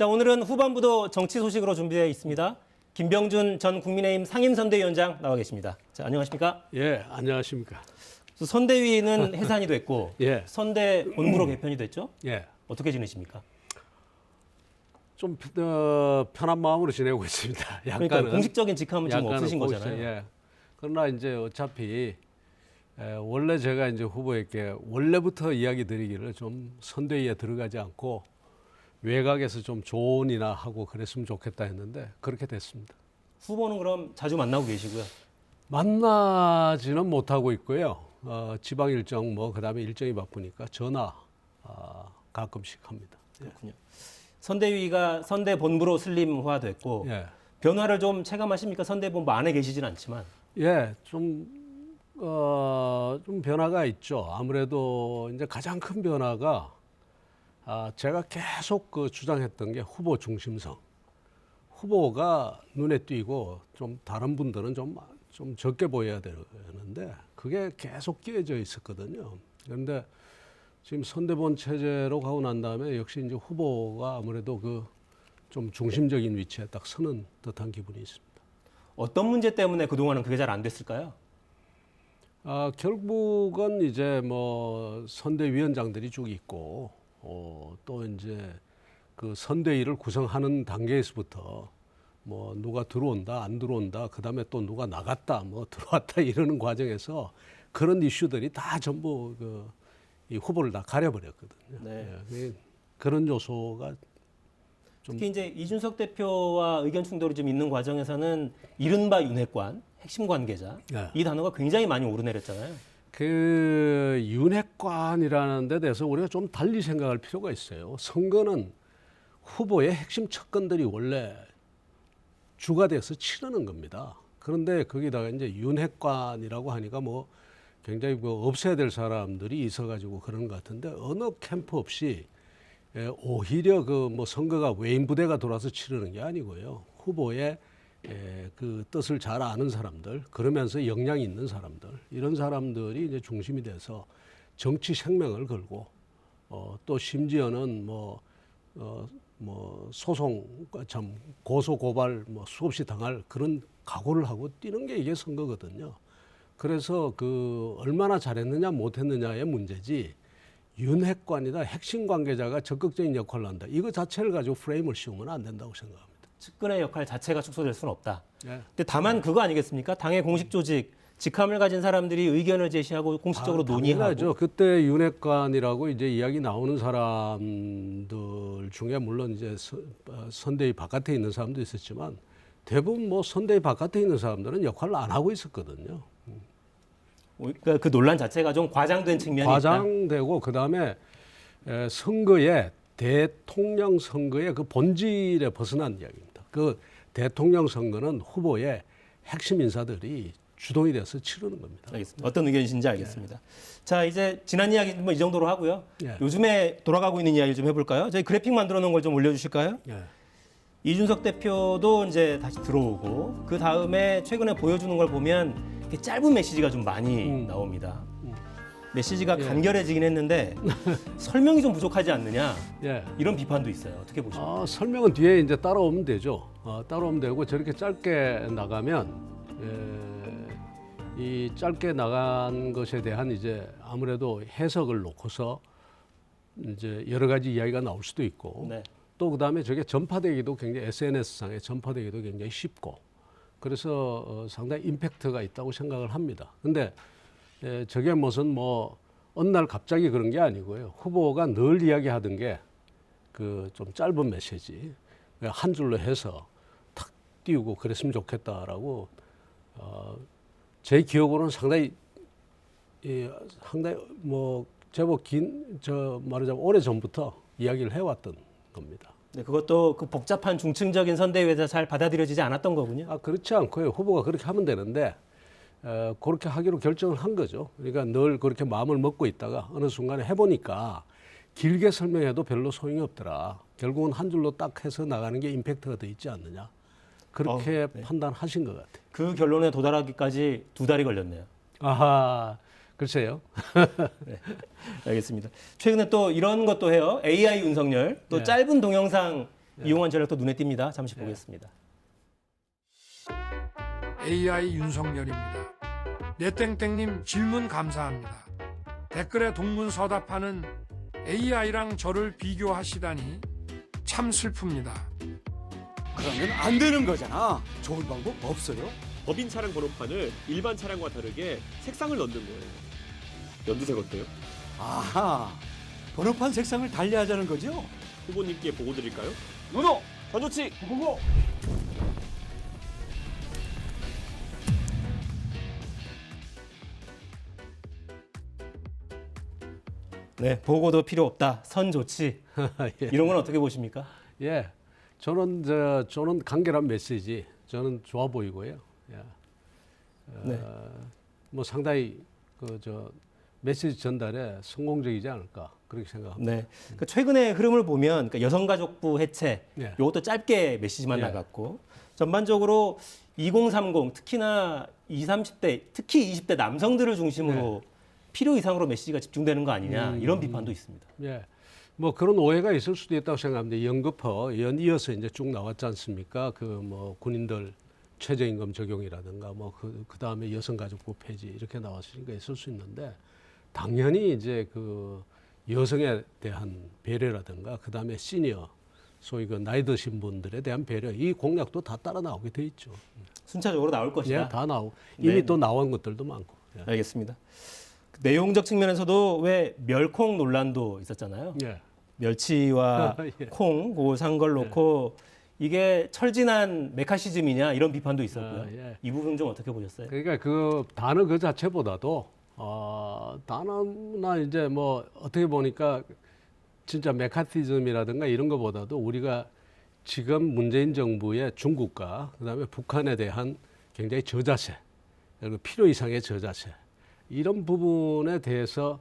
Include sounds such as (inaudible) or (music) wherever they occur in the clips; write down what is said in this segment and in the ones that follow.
자, 오늘은 후반부도 정치 소식으로 준비되어 있습니다. 김병준 전 국민의힘 상임선대위원장 나와 계십니다. 자, 안녕하십니까? 예, 안녕하십니까. 선대위는 (laughs) 해산이 됐고 예, 선대 본부로 개편이 됐죠? 예. 어떻게 지내십니까? 좀 어, 편한 마음으로 지내고 있습니다. (laughs) 약간은 그러니까 공식적인 직함은 지금 없으신 공식- 거잖아요. 예. 그러나 이제 어차피 에, 원래 제가 이제 후보에게 원래부터 이야기 드리기를 좀 선대위에 들어가지 않고 외곽에서 좀 조언이나 하고 그랬으면 좋겠다 했는데 그렇게 됐습니다. 후보는 그럼 자주 만나고 계시고요. 만나지는 못하고 있고요. 어, 지방 일정 뭐 그다음에 일정이 바쁘니까 전화 아, 가끔씩 합니다. 그렇군요. 선대위가 선대 본부로 슬림화됐고 예. 변화를 좀 체감하십니까? 선대 본부 안에 계시진 않지만 예, 좀, 어, 좀 변화가 있죠. 아무래도 이제 가장 큰 변화가 아, 제가 계속 그 주장했던 게 후보 중심성. 후보가 눈에 띄고 좀 다른 분들은 좀, 좀 적게 보여야 되는데 그게 계속 끼어져 있었거든요. 그런데 지금 선대본 체제로 가고 난 다음에 역시 이제 후보가 아무래도 그 좀 중심적인 위치에 딱 서는 듯한 기분이 있습니다. 어떤 문제 때문에 그동안은 그게 잘 안 됐을까요? 아, 결국은 이제 뭐 선대위원장들이 쭉 있고 어, 또 이제 그 선대위를 구성하는 단계에서부터 뭐 누가 들어온다 안 들어온다 그 다음에 또 누가 나갔다 뭐 (laughs) 들어왔다 이러는 과정에서 그런 이슈들이 다 전부 그 이 후보를 다 가려버렸거든요. 네. 예, 그- 그런 요소가 좀 특히 이제 이준석 대표와 의견 충돌이 좀 있는 과정에서는 이른바 윤핵관, 핵심 관계자 예. 이 단어가 굉장히 많이 오르내렸잖아요. 그 윤핵관이라는 데 대해서 우리가 좀 달리 생각할 필요가 있어요. 선거는 후보의 핵심 척건들이 원래 주가 돼서 치르는 겁니다. 그런데 거기다가 이제 윤핵관이라고 하니까 뭐 굉장히 뭐 없애야 될 사람들이 있어가지고 그런 것 같은데 어느 캠프 없이 예, 오히려 그 뭐 선거가 외인 부대가 돌아서 치르는 게 아니고요. 후보의 예, 그 뜻을 잘 아는 사람들, 그러면서 역량이 있는 사람들, 이런 사람들이 이제 중심이 돼서 정치 생명을 걸고 어, 또 심지어는 뭐, 어, 뭐 소송, 참 고소 고발 뭐 수없이 당할 그런 각오를 하고 뛰는 게 이게 선거거든요. 그래서 그 얼마나 잘했느냐 못했느냐의 문제지 윤핵관이다 핵심 관계자가 적극적인 역할을 한다. 이거 자체를 가지고 프레임을 씌우면 안 된다고 생각합니다. 측근의 역할 자체가 축소될 수는 없다. 예. 근데 다만 그거 아니겠습니까? 당의 공식 조직 직함을 가진 사람들이 의견을 제시하고 공식적으로 아, 논의하고 당연하죠. 그때 윤핵관이라고 이제 이야기 나오는 사람들 중에 물론 이제 서- 어, 선대위 바깥에 있는 사람도 있었지만 대부분 뭐 선대위 바깥에 있는 사람들은 역할을 안 하고 있었거든요. 그러니까 그 논란 자체가 좀 과장된 측면이 있다. 과장되고 그다음에 에, 선거에 대통령 선거의 그 본질에 벗어난 이야기입니다. 그 대통령 선거는 후보의 핵심 인사들이 주동이 돼서 치르는 겁니다. 알겠습니다. 어떤 의견이신지 알겠습니다. 자, 이제 지난 이야기 뭐 이 정도로 하고요. 예. 요즘에 돌아가고 있는 이야기 좀 해볼까요? 저희 그래픽 만들어 놓은 걸 좀 올려주실까요? 예. 이준석 대표도 이제 다시 들어오고 그 다음에 최근에 보여주는 걸 보면 짧은 메시지가 좀 많이 음. 나옵니다. 메시지가 예. 간결해지긴 했는데 (laughs) 설명이 좀 부족하지 않느냐 예. 이런 비판도 있어요. 어떻게 보십니까? 아, 설명은 뒤에 이제 따라오면 되죠. 어, 따라오면 되고 저렇게 짧게 나가면 에, 이 짧게 나간 것에 대한 이제 아무래도 해석을 놓고서 이제 여러 가지 이야기가 나올 수도 있고 네. 또 그다음에 저게 전파되기도 굉장히 SNS상에 전파되기도 굉장히 쉽고 그래서 어, 상당히 임팩트가 있다고 생각을 합니다. 근데 에, 저게 무슨 뭐 어느 날 갑자기 그런 게 아니고요. 후보가 늘 이야기하던 게 그 좀 짧은 메시지 한 줄로 해서 탁 띄우고 그랬으면 좋겠다라고 어, 제 기억으로는 상당히 예, 상당히 뭐 제법 긴 저 말하자면 오래 전부터 이야기를 해왔던 겁니다. 네, 그것도 그 복잡한 중층적인 선대위에서 잘 받아들여지지 않았던 거군요. 아 그렇지 않고요. 후보가 그렇게 하면 되는데 어, 그렇게 하기로 결정을 한 거죠. 그러니까 늘 그렇게 마음을 먹고 있다가 어느 순간에 해보니까 길게 설명해도 별로 소용이 없더라. 결국은 한 줄로 딱 해서 나가는 게 임팩트가 더 있지 않느냐. 그렇게 판단하신 것 같아요. 그 결론에 도달하기까지 두 달이 걸렸네요. 아하, 글쎄요. (laughs) 알겠습니다. 최근에 또 이런 것도 해요. AI 윤석열 또 네. 짧은 동영상 이용한 전략도 눈에 띕니다. 잠시 예. 보겠습니다. AI 윤석열입니다. 네땡땡님 질문 감사합니다. 댓글에 동문서답하는 AI랑 저를 비교하시다니 참 슬픕니다. 그러면 안 되는 거잖아. 좋은 방법 없어요? 법인 차량 번호판을 일반 차량과 다르게 색상을 넣는 거예요. 연두색 어때요? 아하. 번호판 색상을 달리하자는 거죠? 후보님께 보고 드릴까요? 노노. 전조치 보고. 네, 보고도 필요 없다. 선 좋지. (laughs) 예. 이런 건 어떻게 보십니까? 예, 저는 저 저는 간결한 메시지 저는 좋아 보이고요. 예. 어, 네. 뭐 상당히 그 저 메시지 전달에 성공적이지 않을까 그렇게 생각합니다. 네. 그 최근의 흐름을 보면 그러니까 여성가족부 해체 예. 이것도 짧게 메시지만 예. 나갔고 전반적으로 2030 특히나 20, 30대 특히 20대 남성들을 중심으로 필요 이상으로 메시지가 집중되는 거 아니냐 네. 음. 이런 비판도 있습니다. 예. 뭐 그런 오해가 있을 수도 있다고 생각합니다. 연급허 연 이어서 이제 쭉 나왔지 않습니까? 그 뭐 군인들 최저임금 적용이라든가 뭐그 그다음에 여성가족부 폐지 이렇게 나왔으니까 있을 수 있는데 당연히 이제 그 여성에 대한 배려라든가 그다음에 시니어 소위 그 나이 드신 분들에 대한 배려 이 공약도 다 따라 나오게 돼 있죠. 순차적으로 나올 것이다. 예, 다 나오고 이미 네. 또 나온 것들도 많고. 예. 알겠습니다. 그 내용적 측면에서도 왜 멸콩 논란도 있었잖아요. 예. 멸치와 (laughs) 예. 콩 그걸 산걸 놓고 이게 철진한 메카시즘이냐 이런 비판도 있었고요. 아, 예. 이 부분 좀 어떻게 보셨어요? 그러니까 그 단어 그 자체보다도 어, 단어나 이제 뭐 어떻게 보니까 진짜 메카티즘이라든가 이런 것보다도 우리가 지금 문재인 정부의 중국과 그다음에 북한에 대한 굉장히 저자세 그리고 필요 이상의 저자세 이런 부분에 대해서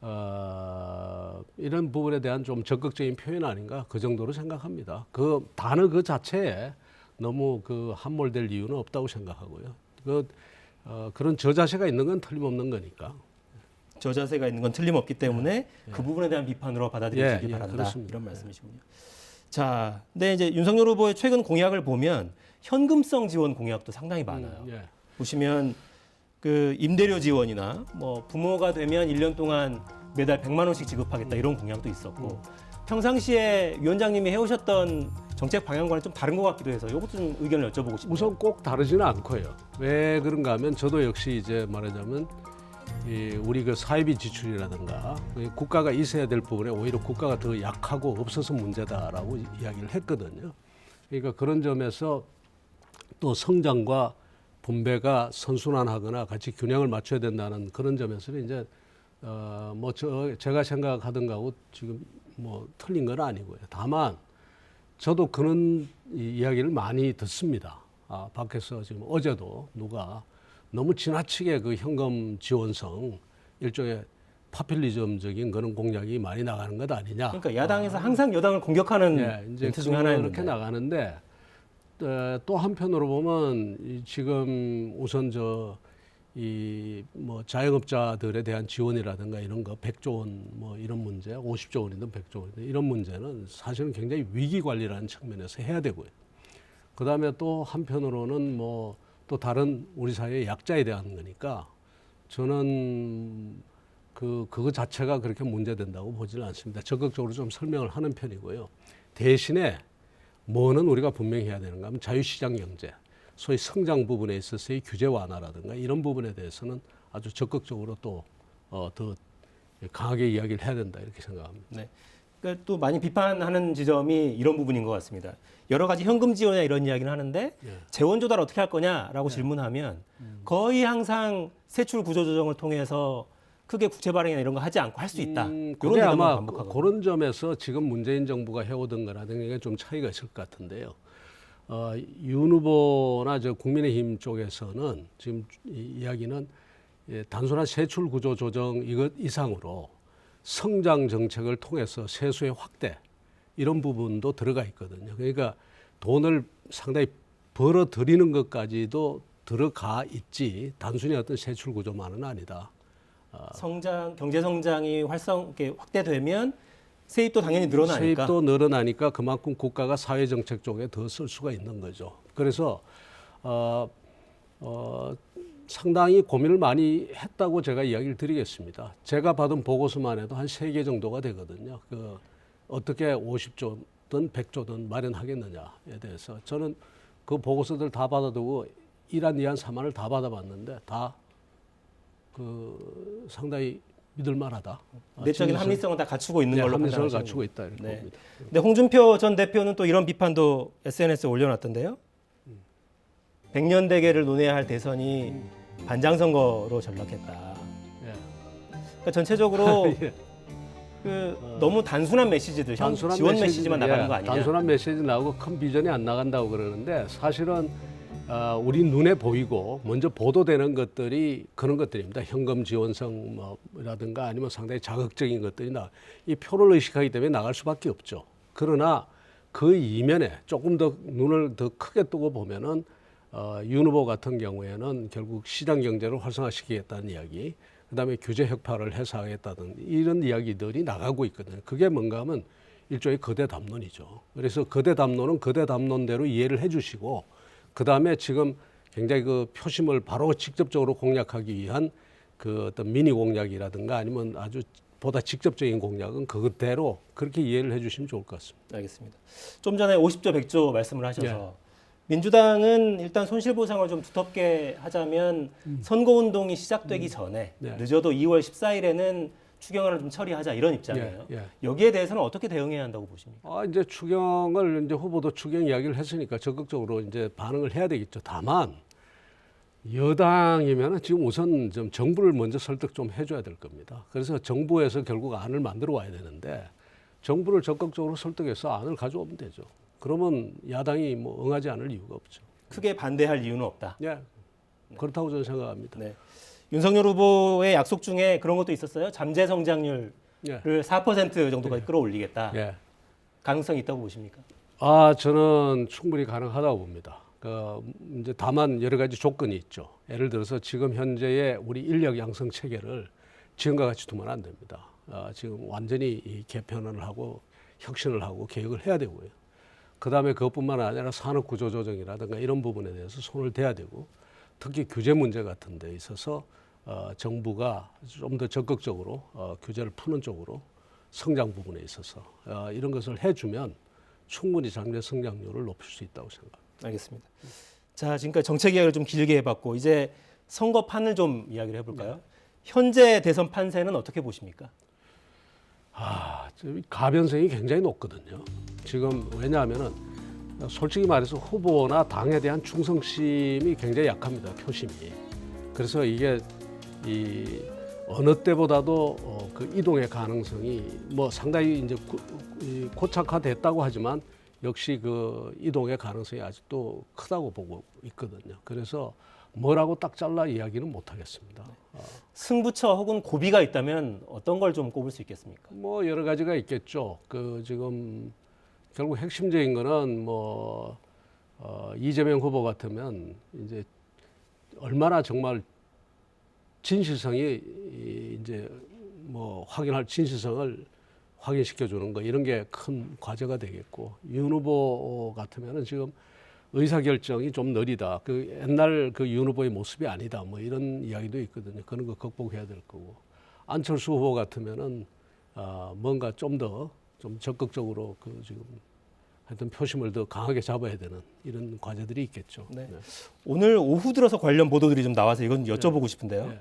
어, 이런 부분에 대한 좀 적극적인 표현 아닌가 그 정도로 생각합니다. 그 단어 그 자체에 너무 그 함몰될 이유는 없다고 생각하고요. 그 어, 그런 저자세가 있는 건 틀림없는 거니까. 저자세가 있는 건 틀림없기 때문에 그 부분에 대한 비판으로 받아들여지기 예, 예, 바란다. 그렇습니다. 이런 말씀이시군요. 자, 근데 이제 윤석열 후보의 최근 공약을 보면 현금성 지원 공약도 상당히 많아요. 음, 예. 보시면 그 임대료 지원이나 뭐 부모가 되면 1년 동안 매달 100만 원씩 지급하겠다 이런 공약도 있었고 평상시에 위원장님이 해오셨던 정책 방향과는 좀 다른 것 같기도 해서 이것도 좀 의견을 여쭤보고 싶어요. 우선 꼭 다르지는 않고요. 왜 그런가 하면 저도 역시 이제 말하자면 이 우리 그 사회비 지출이라든가 이 국가가 있어야 될 부분에 오히려 국가가 더 약하고 없어서 문제다라고 이- 이야기를 했거든요. 그러니까 그런 점에서 또 성장과 분배가 선순환하거나 같이 균형을 맞춰야 된다는 그런 점에서는 이제 어 뭐 저 제가 생각하던 거하고 지금 뭐 틀린 건 아니고요. 다만 저도 그런 이- 이야기를 많이 듣습니다. 아, 밖에서 지금 어제도 누가 너무 지나치게 그 현금 지원성 일종의 파퓰리즘적인 그런 공약이 많이 나가는 것 아니냐. 그러니까 야당에서 항상 여당을 공격하는 예, 이제 멘트 중에 하나였는데 그렇게 나가는데 어, 또 한편으로 보면 이 지금 우선 저 이 뭐 자영업자들에 대한 지원이라든가 이런 거 100조 원 뭐 이런 문제, 50조 원이든 100조 원이든 이런 문제는 사실은 굉장히 위기 관리라는 측면에서 해야 되고요. 그다음에 또 한편으로는 뭐 또 다른 우리 사회의 약자에 대한 거니까 저는 그 그거 자체가 그렇게 문제된다고 보지는 않습니다. 적극적으로 좀 설명을 하는 편이고요. 대신에 뭐는 우리가 분명히 해야 되는가 하면 자유시장 경제, 소위 성장 부분에 있어서의 규제 완화라든가 이런 부분에 대해서는 아주 적극적으로 또 어, 더 강하게 이야기를 해야 된다 이렇게 생각합니다. 네. 그러니까 또 많이 비판하는 지점이 이런 부분인 것 같습니다. 여러 가지 현금 지원이나 이런 이야기는 하는데 예. 재원 조달 어떻게 할 거냐라고 질문하면 거의 항상 세출 구조 조정을 통해서 크게 국채 발행이나 이런 거 하지 않고 할 수 있다. 음, 이런 그게 대답만 아마 반복하고. 그런 점에서 지금 문재인 정부가 해오던 거라든가 좀 차이가 있을 것 같은데요. 어, 윤 후보나 저 국민의힘 쪽에서는 지금 이 이야기는 예, 단순한 세출 구조 조정 이것 이상으로 성장 정책을 통해서 세수의 확대 이런 부분도 들어가 있거든요. 그러니까 돈을 상당히 벌어 들이는 것까지도 들어가 있지 단순히 어떤 세출 구조만은 아니다. 성장 경제 성장이 활성 이렇게 확대되면 세입도 당연히 늘어나니까. 세입도 늘어나니까 그만큼 국가가 사회 정책 쪽에 더 쓸 수가 있는 거죠. 그래서 어, 어, 상당히 고민을 많이 했다고 제가 이야기를 드리겠습니다. 제가 받은 보고서만 해도 한 세 개 정도가 되거든요. 그 어떻게 50조든 100조든 마련하겠느냐에 대해서 저는 그 보고서들 다 받아두고 이란 이한 사만을 다 받아봤는데 다 그 상당히 믿을 만하다. 내적인 진실성- 합리성은 다 갖추고 있는 네, 걸로 합리성을 갖추고 있다 이렇게 네. 봅니다. 근데 홍준표 전 대표는 또 이런 비판도 SNS에 올려놨던데요. 백년 대계를 논해야 할 대선이 반장 선거로 전락했다. 예. 그러니까 전체적으로 (laughs) 예. 그 너무 단순한 메시지들, 형, 단순한 지원 메시지, 메시지 만 나가는 예, 거 아니냐? 단순한 메시지 나오고 큰 비전이 안 나간다고 그러는데 사실은 아, 우리 눈에 보이고 먼저 보도되는 것들이 그런 것들입니다. 현금 지원성 뭐라든가 아니면 상당히 자극적인 것들이 나. 이 표를 의식하기 때문에 나갈 수밖에 없죠. 그러나 그 이면에 조금 더 눈을 더 크게 뜨고 보면은 어, 윤 후보 같은 경우에는 결국 시장 경제를 활성화시키겠다는 이야기, 그다음에 규제 혁파를 해소하겠다는 이런 이야기들이 나가고 있거든요. 그게 뭔가 하면 일종의 거대 담론이죠. 그래서 거대 담론은 거대 담론대로 이해를 해주시고, 그 다음에 지금 굉장히 그 표심을 바로 직접적으로 공략하기 위한 그 어떤 미니 공약이라든가 아니면 아주 보다 직접적인 공약은 그것대로 그렇게 이해를 해주시면 좋을 것 같습니다. 알겠습니다. 좀 전에 50조 100조 말씀을 하셔서 예. 민주당은 일단 손실 보상을 좀 두텁게 하자면 선거 운동이 시작되기 전에 음. 네. 늦어도 2월 14일에는 추경안을 좀 처리하자 이런 입장이에요. 예, 예. 여기에 대해서는 어떻게 대응해야 한다고 보십니까? 아, 이제 추경을 이제 후보도 추경 이야기를 했으니까 적극적으로 이제 반응을 해야 되겠죠. 다만 여당이면은 지금 우선 좀 정부를 먼저 설득 좀 해줘야 될 겁니다. 그래서 정부에서 결국 안을 만들어 와야 되는데 정부를 적극적으로 설득해서 안을 가져오면 되죠. 그러면 야당이 뭐 응하지 않을 이유가 없죠. 크게 반대할 이유는 없다. 예, 그렇다고 저는 생각합니다. 네. 윤석열 후보의 약속 중에 그런 것도 있었어요. 잠재 성장률을 예, 4% 정도까지 끌어올리겠다. 예. 가능성이 있다고 보십니까? 아, 저는 충분히 가능하다고 봅니다. 그 이제 다만 여러 가지 조건이 있죠. 예를 들어서 지금 현재의 우리 인력 양성 체계를 지금과 같이 두면 안 됩니다. 아, 지금 완전히 이 개편을 하고 혁신을 하고 개혁을 해야 되고요. 그 다음에 그것뿐만 아니라 산업 구조 조정이라든가 이런 부분에 대해서 손을 대야 되고 특히 규제 문제 같은 데 있어서 어, 정부가 좀 더 적극적으로 어, 규제를 푸는 쪽으로 성장 부분에 있어서 어, 이런 것을 해주면 충분히 장래 성장률을 높일 수 있다고 생각합니다. 알겠습니다. 자, 지금까지 정책 이야기를 좀 길게 해봤고 이제 선거판을 좀 이야기를 해볼까요? 현재 대선 판세는 어떻게 보십니까? 아, 저 가변성이 굉장히 높거든요. 지금 왜냐하면은 솔직히 말해서 후보나 당에 대한 충성심이 굉장히 약합니다. 표심이. 그래서 이게 이 어느 때보다도 어, 그 이동의 가능성이 뭐 상당히 이제 고, 이 고착화됐다고 하지만 역시 그 이동의 가능성이 아직도 크다고 보고 있거든요. 그래서 뭐라고 딱 잘라 이야기는 못 하겠습니다. 승부처 혹은 고비가 있다면 어떤 걸 좀 꼽을 수 있겠습니까? 뭐 여러 가지가 있겠죠. 그 지금 결국 핵심적인 거는 뭐 어, 이재명 후보 같으면 이제 얼마나 정말 진실성이 이- 이제 뭐 확인할 진실성을 확인시켜 주는 거 이런 게 큰 과제가 되겠고 윤 후보 같으면은 지금 의사 결정이 좀 느리다. 그 옛날 그윤 후보의 모습이 아니다. 뭐 이런 이야기도 있거든요. 그런 거 극복해야 될 거고 안철수 후보 같으면은 아, 뭔가 좀 더좀 적극적으로 그 지금 하여튼 표심을 더 강하게 잡아야 되는 이런 과제들이 있겠죠. 네. 오늘 오후 들어서 관련 보도들이 좀 나와서 이건 여쭤보고 싶은데요. 네.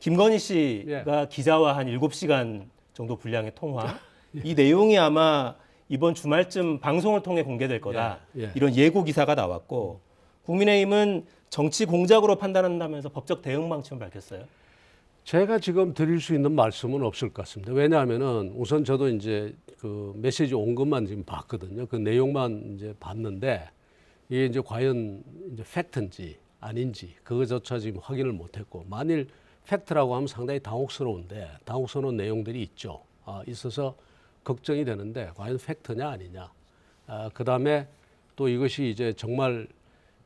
김건희 씨가 기자와 한 7시간 정도 분량의 통화. 이 내용이 아마 이번 주말쯤 방송을 통해 공개될 거다. 예, 예. 이런 예고 기사가 나왔고 국민의힘은 정치 공작으로 판단한다면서 법적 대응 방침을 밝혔어요. 제가 지금 드릴 수 있는 말씀은 없을 것 같습니다. 왜냐하면은 우선 저도 이제 그 메시지 온 것만 지금 봤거든요. 그 내용만 이제 봤는데 이게 이제 과연 이제 팩트인지 아닌지 그거조차 지금 확인을 못했고 만일 팩트라고 하면 상당히 당혹스러운데 당혹스러운 내용들이 있죠. 아, 있어서 걱정이 되는데 과연 팩트냐 아니냐. 아, 그 다음에 또 이것이 이제 정말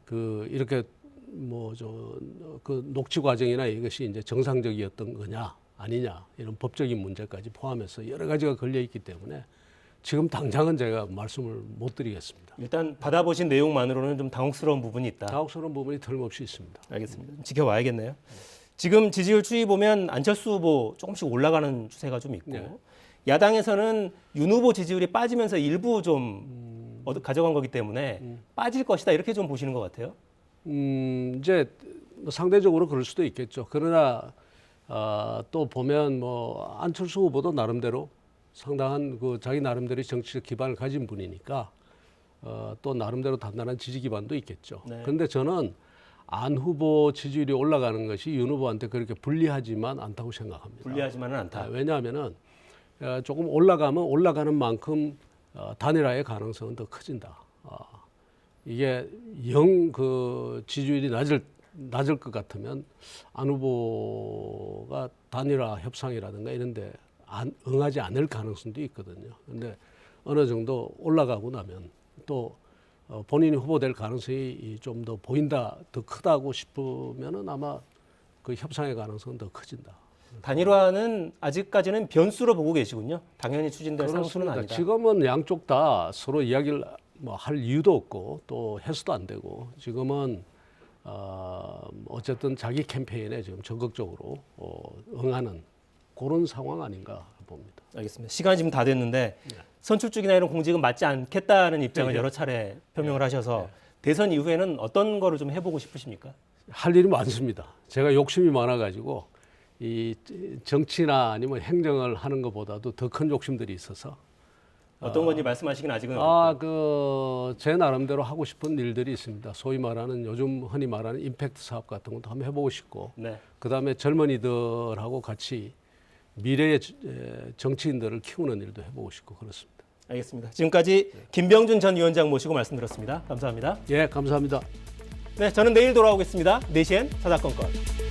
그 이렇게 뭐 저 그 녹취 과정이나 이것이 이제 정상적이었던 거냐 아니냐 이런 법적인 문제까지 포함해서 여러 가지가 걸려 있기 때문에 지금 당장은 제가 말씀을 못 드리겠습니다. 일단 받아보신 내용만으로는 좀 당혹스러운 부분이 있다. 당혹스러운 부분이 틀림없이 있습니다. 알겠습니다. 좀 지켜봐야겠네요. 지금 지지율 추이 보면 안철수 후보 조금씩 올라가는 추세가 좀 있고 네. 야당에서는 윤 후보 지지율이 빠지면서 일부 좀 얻어- 가져간 거기 때문에 빠질 것이다 이렇게 좀 보시는 것 같아요. 음, 이제 뭐 상대적으로 그럴 수도 있겠죠. 그러나 어, 또 보면 뭐 안철수 후보도 나름대로 상당한 그 자기 나름대로 정치적 기반을 가진 분이니까 어, 또 나름대로 단단한 지지 기반도 있겠죠. 네. 그런데 저는 안 후보 지지율이 올라가는 것이 윤 후보한테 그렇게 불리하지만 않다고 생각합니다. 불리하지만은 아, 않다. 왜냐하면은 어, 조금 올라가면 올라가는 만큼 어, 단일화의 가능성은 더 커진다. 어, 이게 영 그 지지율이 낮을 낮을 것 같으면 안 후보가 단일화 협상이라든가 이런데 안, 응하지 않을 가능성도 있거든요. 근데 어느 정도 올라가고 나면 또 어, 본인이 후보될 가능성이 좀 더 보인다, 더 크다고 싶으면은 아마 그 협상의 가능성은 더 커진다. 단일화는 아직까지는 변수로 보고 계시군요. 당연히 추진될 상수는 그렇습니다. 아니다. 지금은 양쪽 다 서로 이야기를 뭐 할 이유도 없고 또 해서도 안 되고 지금은 어, 어쨌든 자기 캠페인에 지금 적극적으로 어, 응하는 그런 상황 아닌가 봅니다. 알겠습니다. 시간이 지금 다 됐는데 선출직이나 이런 공직은 맞지 않겠다는 입장을 네. 여러 차례 표명을 하셔서 대선 이후에는 어떤 거를 좀 해보고 싶으십니까? 할 일이 많습니다. 제가 욕심이 많아가지고 이 정치나 아니면 행정을 하는 것보다도 더 큰 욕심들이 있어서 어떤 건지 말씀하시긴 아직은 아, 그 제 나름대로 하고 싶은 일들이 있습니다. 소위 말하는 요즘 흔히 말하는 임팩트 사업 같은 것도 한번 해보고 싶고 네. 그 다음에 젊은이들하고 같이 미래의 에, 정치인들을 키우는 일도 해보고 싶고 그렇습니다. 알겠습니다. 지금까지 김병준 전 위원장 모시고 말씀드렸습니다. 감사합니다. 예, 감사합니다. 네, 저는 내일 돌아오겠습니다. 4시엔 사사건건.